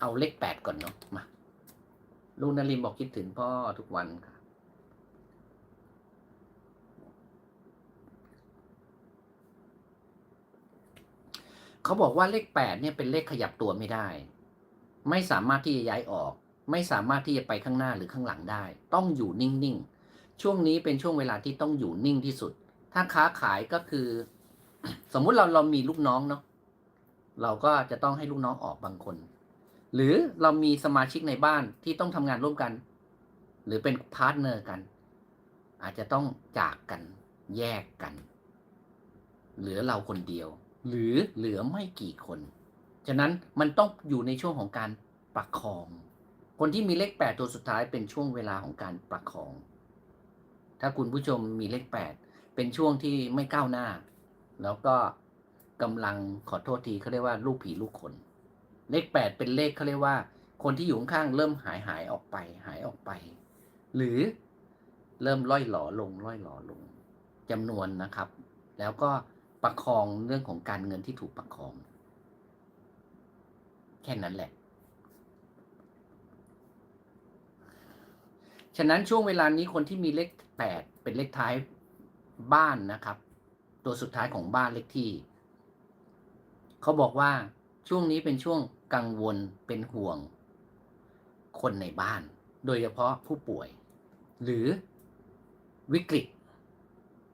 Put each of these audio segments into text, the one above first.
เอาเลขแปดก่อนเนาะมาลุงนรินบอกคิดถึงพ่อทุกวันค่ะ เขาบอกว่าเลขแปดเนี่ยเป็นเลขขยับตัวไม่ได้ ไม่สามารถที่จะย้ายออก ไม่สามารถที่จะไปข้างหน้าหรือข้างหลังได้ ต้องอยู่นิ่งๆ ช่วงนี้เป็นช่วงเวลาที่ต้องอยู่นิ่งที่สุด ถ้าค้าขายก็คือ สมมุติเราเรามีลูกน้องเนาะเราก็จะต้องให้ลูกน้องออกบางคน หรือเรามีสมาชิกในบ้านที่ต้องทำงานร่วมกัน หรือเป็นพาร์ทเนอร์กัน อาจจะต้องจากกันแยกกัน เหลือเราคนเดียว หรือเหลือไม่กี่คน ฉะนั้นมันต้องอยู่ในช่วงของการประคอง คนที่มีเลขแปดตัวสุดท้ายเป็นช่วงเวลาของการประคอง ถ้าคุณผู้ชมมีเลขแปดเป็นช่วงที่ไม่ก้าวหน้า แล้วก็กำลังขอโทษทีเขาเรียกว่าลูกผีลูกคน เลขแปดเป็นเลขเขาเรียกว่า คนที่อยู่ข้างเริ่มหายหายออกไป หายออกไป หรือเริ่มล่อยหลอลงล่อยหลอลงจำนวนนะครับ แล้วก็ประคองเรื่องของการเงินที่ถูกประคอง แค่นั้นแหละฉะนั้นช่วงเวลานี้คนที่มีเลขแปดเป็นเลขท้ายบ้านนะครับ ตัวสุดท้ายของบ้านเลขที่ เขาบอกว่าช่วงนี้เป็นช่วง กังวลเป็นห่วง คนในบ้าน โดยเฉพาะผู้ป่วย หรือวิกฤต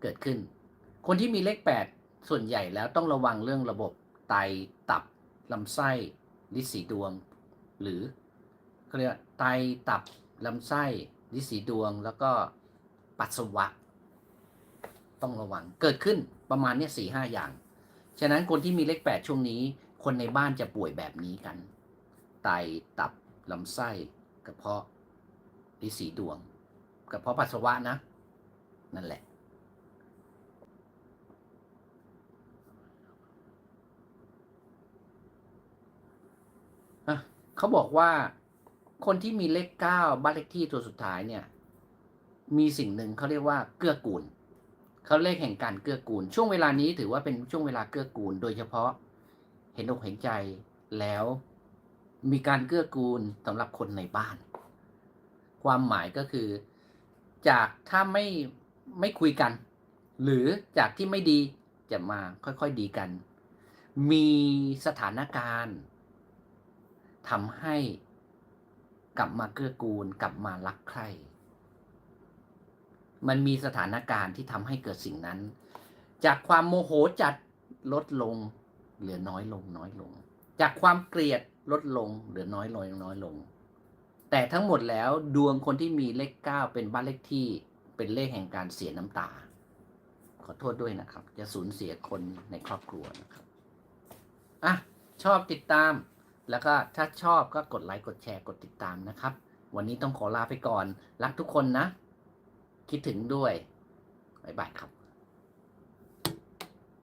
เกิดขึ้น คนที่มีเลขแปดส่วนใหญ่แล้วต้องระวังเรื่องระบบไตตับลำไส้ลิสีดวง หรือเขาเรียกว่าไตตับลำไส้ลิสีดวง แล้วก็ปัสสาวะ ต้องระวังเกิดขึ้นประมาณนี้สี่ห้าอย่าง ฉะนั้นคนที่มีเลขแปดช่วงนี้ คนในบ้านจะป่วยแบบนี้กัน ไตตับลำไส้กระเพาะลิสีดวงกระเพาะปัสสาวะนะ นั่นแหละอะเขาบอกว่าคนที่มีเลขเก้าบ้านเลขที่ตัวสุดท้ายเนี่ย มีสิ่งหนึ่งเขาเรียกว่าเกื้อกูลเขาเลขแห่งการเกื้อกูล ช่วงเวลานี้ถือว่าเป็นช่วงเวลาเกื้อกูล โดยเฉพาะ เห็นอกเห็นใจแล้วมีการเกื้อกูลสำหรับคนในบ้าน ความหมายก็คือ จากถ้าไม่ไม่คุยกัน หรือจากที่ไม่ดีจะมาค่อยๆดีกัน มีสถานการณ์ทำให้กลับมาเกื้อกูลกลับมารักใคร มันมีสถานการณ์ที่ทำให้เกิดสิ่งนั้น จากความโมโหจัดลดลง เหลือน้อยลงน้อยลง จากความเกลียดลดลงเหลือน้อยลงน้อยลง แต่ทั้งหมดแล้วดวงคนที่มีเลขเก้าเป็นบ้านเลขที่เป็นเลขแห่งการเสียน้ำตา ขอโทษด้วยนะครับ จะสูญเสียคนในครอบครัวนะครับอะชอบติดตาม แล้วก็ถ้าชอบก็กดไลค์กดแชร์กดติดตามนะครับ วันนี้ต้องขอลาไปก่อน รักทุกคนนะ คิดถึงด้วยบ๊ายบายครับ